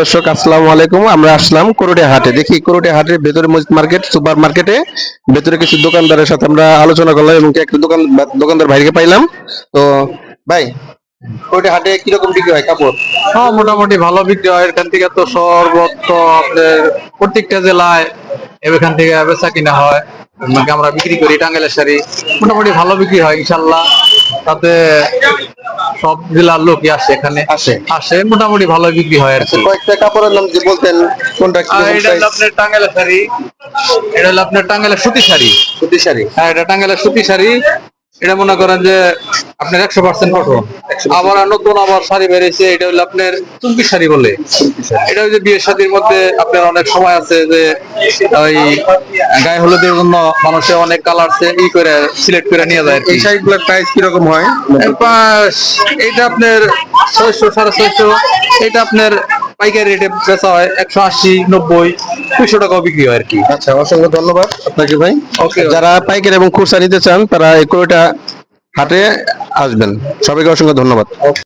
দর্শক, আসসালামু আলাইকুম। আমরা আসলাম করোটে হাটে। দেখি করোটে হাটের ভেতরে মসজিদ মার্কেট, সুপার মার্কেটে ভেতরে কিছু দোকানদারের সাথে আমরা আলোচনা করলাম এবং একটা দোকান দোকানদার ভাইকে পাইলাম। তো ভাই হাটে কীরকম বিক্রি হয় কাপড়? হ্যাঁ মোটামুটি ভালো বিক্রি হয়। এখান থেকে তো সর্বত্র প্রত্যেকটা জেলায় এখান থেকে বেচা কিনা হয়। আমরা বিক্রি করি টাঙ্গাইলের শাড়ি মোটামুটি ভালো বিক্রি হয়, ইনশাল্লাহ। তাতে সব জেলার লোকই আসে এখানে। আসে। আসে মোটামুটি ভালো বিক্রি হয় আর কি। কয়েকটা কাপড়ের নাম যে বলতেন? কোনটা কি এটা হলো আপনার টাঙ্গাইলের শাড়ি। এটা হলো আপনার টাঙ্গাইলের সুতি শাড়ি। সুতি শাড়ি। হ্যাঁ এটা টাঙ্গাইলের সুতি শাড়ি। এটা মনে করেন যে আপনার একশো পার্সেন্ট কটন আবার নতুন আবার শাড়ি বেরিয়েছে এটা হলো আপনার চুমকি শাড়ি বলে। এটা হচ্ছে বিয়ের শাড়ির মধ্যে আপনার অনেক সময় আছে যে ওই গায়ে হলুদের জন্য অনেক কালার ই করে সিলেক্ট করে নিয়ে যায় এই শাড়িগুলোর প্রাইস কীরকম হয়? এইটা আপনার ছয়শো সাড়ে ছয়শো এটা আপনার পাইকারি রেটে বেচা হয় একশো আশি নব্বই দুইশো টাকাও বিক্রি হয় আর কি। আচ্ছা অসংখ্য ধন্যবাদ আপনাকে ভাই। Okay. যারা পাইকারি এবং খুচরা নিতে চান তারা এই করোটা হাটে আসবেন। সবাইকে অসংখ্য ধন্যবাদ।